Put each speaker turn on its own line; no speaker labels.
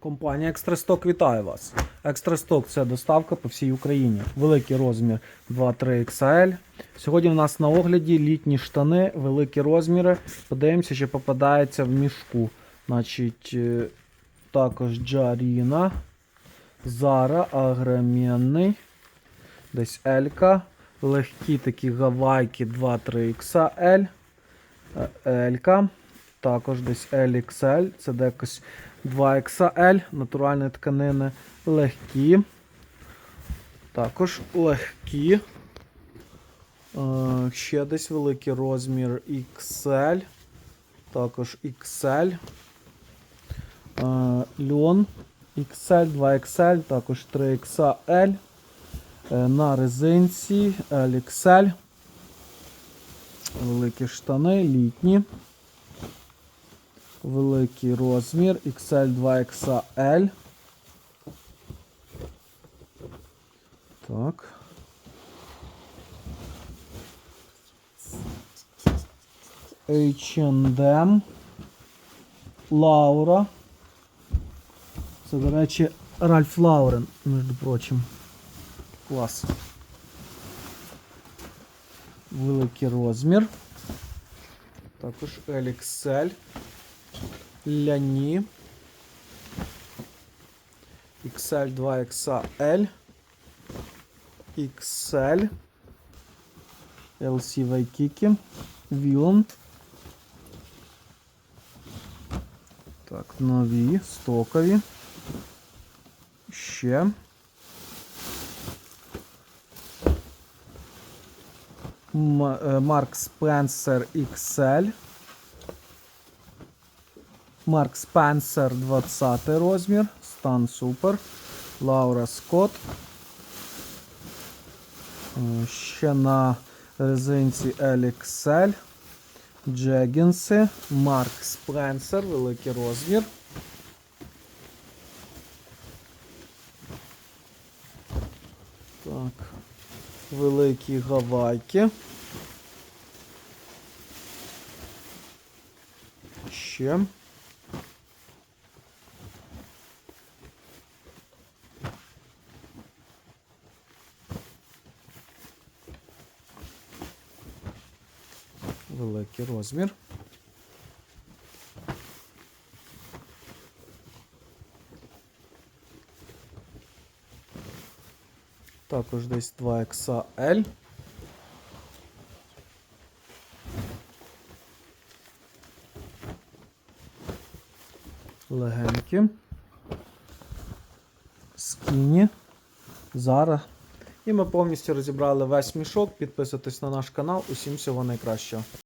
Компанія Екстрасток вітає вас. Екстрасток це доставка по всій Україні. Великий розмір 2-3 XL. Сьогодні у нас на огляді літні штани, великі розміри. Подивимося, чи попадається в мішку. Значить, е, також Джаріна, Зара, Агромінний, десь Елька. Легкі такі гавайки 2-3 XL. Елька. Також десь LXL, це декось 2XL, натуральні тканини легкі. Також легкі. Е, ще десь великий розмір XL. Також XL. Е, льон XL, 2XL, також 3XL. Е, на резинці LXL. Великі штани, літні. Великий розмір XL 2XL. Так. H&M. Лаура. Це, до речі, Ральф Лаурен, між прочим. Клас. Великий розмір. Також LXL. Ляні. XL 2XL. XL. LC Waikiki. Віланд. Так, нові, стокові. Ще. М- е, Марк Спенсер XL. Марк Спенсер 20 розмір. Стан супер. Лаура Скотт. Е, Ще на резинці LXL. Джегінси. Марк Спенсер, великий розмір. Так. Великі гавайки. Ще. Великий розмір. Також десь 2 XL. Легенькі. Скіні. Зара. І ми повністю розібрали весь мішок. Підписуйтесь на наш канал. Усім всього найкращого.